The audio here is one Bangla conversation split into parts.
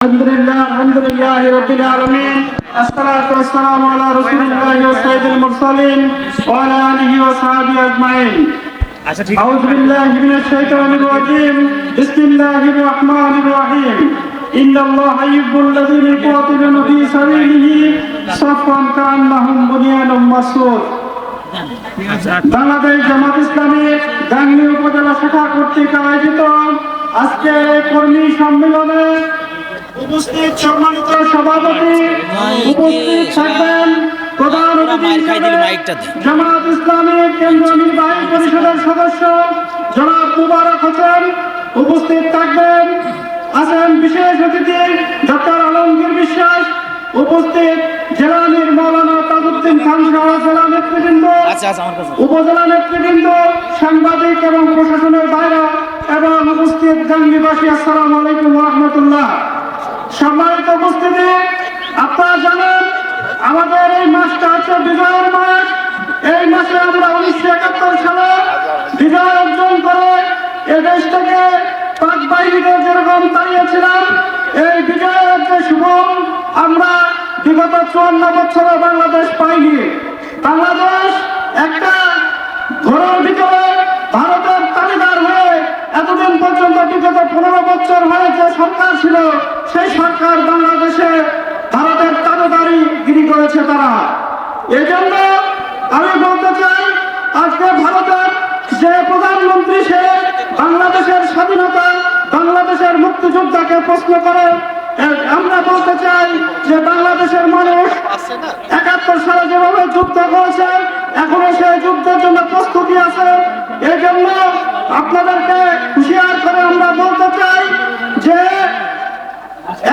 الحمد لله الحمد لله رب العالمين الصلاة والسلام على رسول الله وسيد المرسلين وعلى آله وصحبه أجمعين আচ্ছা ঠিক أعوذ بالله من الشيطان الرجيم بسم الله الرحمن الرحيم إن الله يحب الذين يقاتلون في سبيله صفا كأنهم بنيان مرصوص আচ্ছা বাংলাদেশ জামাত ইসলামী গাংনী উপজেলা শাখা কর্তৃক আয়োজিত আজকে এই কর্মী সম্মেলনে উপস্থিত সম্মানিত সভাপতি উপস্থিত থাকবেন প্রধান। জামাত ইসলামী কেন্দ্রীয় নির্বাহী পরিষদের সদস্য জনাব মুবারক হোসেন উপস্থিত থাকবেন। আছেন বিশেষ অতিথি ডক্টর আলমগীর বিশ্বাস উপস্থিত জেলা নির মৌলানা তাজউদ্দিন খান জেলা নেতৃবৃন্দ আচ্ছা আচ্ছা উপজেলা নেতৃবৃন্দ সাংবাদিক এবং প্রশাসনের বাইরে এবং উপস্থিত গাঙ্গিবাসী আসসালামু আলাইকুম রহমতুল্লাহ। সম্মানিত উপস্থিতি, আপনারা জানেন আমাদের এই মাসটা হচ্ছে বিজয়ের মাস। এই মাসে আমরা উনিশশো একাত্তর সালে বিজয় অর্জন করে এ দেশটাকে পাক বাহিনীকে যেরকম দাঁড়িয়েছিলাম এই বিজয়ের যে শুভ আমরা বিগত চুয়ান্ন বছরে বাংলাদেশ পাইনি বাংলাদেশ একটা ঘোরের ভিতরে ভারতের তালিদার হয়ে এতদিন পর্যন্ত বিগত বছর হয়ে যে সরকার ছিল, সেই সরকার বাংলাদেশে ভারতের তাবেদারি গিরি করেছে তারা। এজন্য আমি বলতে চাই, আজকে ভারতের যে প্রধানমন্ত্রী, সে বাংলাদেশের স্বাধীনতা, বাংলাদেশের মুক্তিযোদ্ধাকে প্রশ্ন করে। আমরা বলতে চাই যে বাংলাদেশের মানুষ একাত্তর সালে যেভাবে যুদ্ধ করেছে, এখনও সেই যুদ্ধের জন্য প্রস্তুতি আছে। এই জন্য আপনাদেরকে হুঁশিয়ার করে আমরা বলতে চাই যে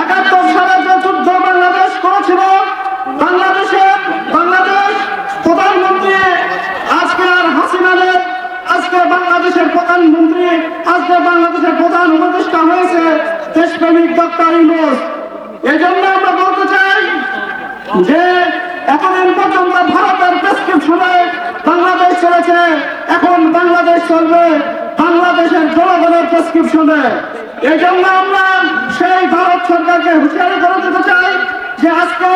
একাত্তর সালে যে যুদ্ধ বাংলাদেশ করেছিল বাংলাদেশে বাংলাদেশ প্রধানমন্ত্রী আজকে আর হাসিনা নেই আজকে বাংলাদেশের প্রধানমন্ত্রী আজকে বাংলাদেশের প্রধান উপদেষ্টা হয়েছে দেশপ্রেমিক ডক্টর ইউনুস এই জন্য আমরা বলতে চাই যে, এতদিন পর্যন্ত ভারতের প্রেসক্রিপশনে বাংলাদেশ চলেছে, এখন বাংলাদেশ চলবে বাংলাদেশের জনগণের প্রেসক্রিপশনে এই জন্য আমরা সেই ভারত সরকারকে হুঁশিয়ারি করে দিতে চাই যে আজকে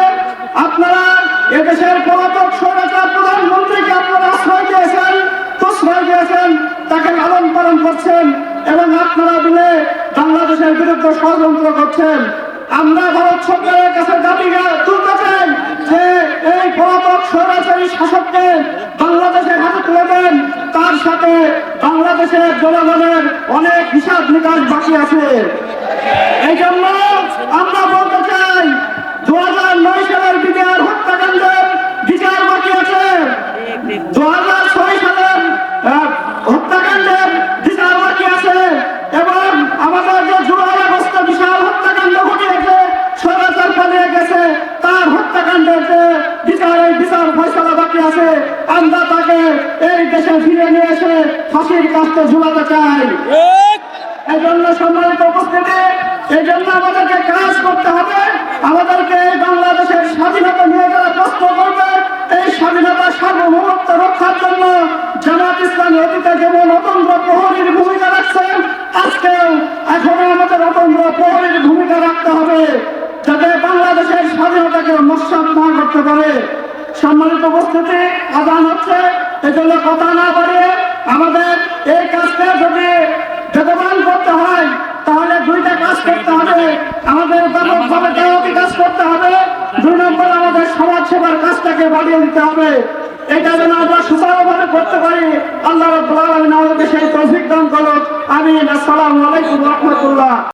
আপনারা এদেশের পলাতক স্বৈরাচার প্রধানমন্ত্রীকে আপনারা আশ্রয় দিয়েছেন, প্রশ্রয় দিয়েছেন, তাকে লালন পালন করছেন। এবং আপনারা মিলে বাংলাদেশের বিরুদ্ধে ষড়যন্ত্র করছেন। আমরা ভারত সরকারের কাছে দাবি তুলতে চাই যে এই পলাতক সরাসরি শাসককে বাংলাদেশের হাতে তুলে দেন। তার সাথে বাংলাদেশের জনগণের অনেক হিসাব নিকাশ বাকি আছে। এই জন্য আমরা বলতে চাই ফয়সলা বাকি আছে। আমরা তাকে এই দেশে ফিরে নিয়ে এসে ফাঁসির কাছে ঝুলাতে চাই। এই জন্য সম্মানিত উপস্থিতি এই জন্য আমাদেরকে কাজ করতে হবে। আমাদেরকে এই বাংলাদেশের স্বাধীনতা নিয়ে যারা প্রশ্ন করবে এই স্বাধীনতা সার্বভৌমত্ব রক্ষার জন্য জামাত ইসলামী অতীতে যেমন অতন্ত্র প্রহরীর ভূমিকা রাখছেন আজকেও এখনও আমাদের অতন্ত্র প্রহরীর ভূমিকা রাখতে হবে। যাতে বাংলাদেশের স্বাধীনতাকে নস্বাত না করতে পারে। সম্মানিত উপস্থিতি, আদান হচ্ছে, এই জন্য কথা না বাড়িয়ে আমাদের এই কাজটা যদি বেদমান করতে হয়, তাহলে দুইটা কাজ করতে হবে। আমাদের ব্যাপকভাবে দেওয়াতি কাজ করতে হবে। দুই নম্বর, আমাদের সমাজ সেবার কাজটাকে বাড়িয়ে দিতে হবে। এটা যেন আমরা সুচারুভাবে করতে পারি, আল্লাহ রব্বুল আলামিন আমাদেরকে সেই তৌফিক দান করুন আমিন। আসসালামু আলাইকুম রহমতুল্লাহ।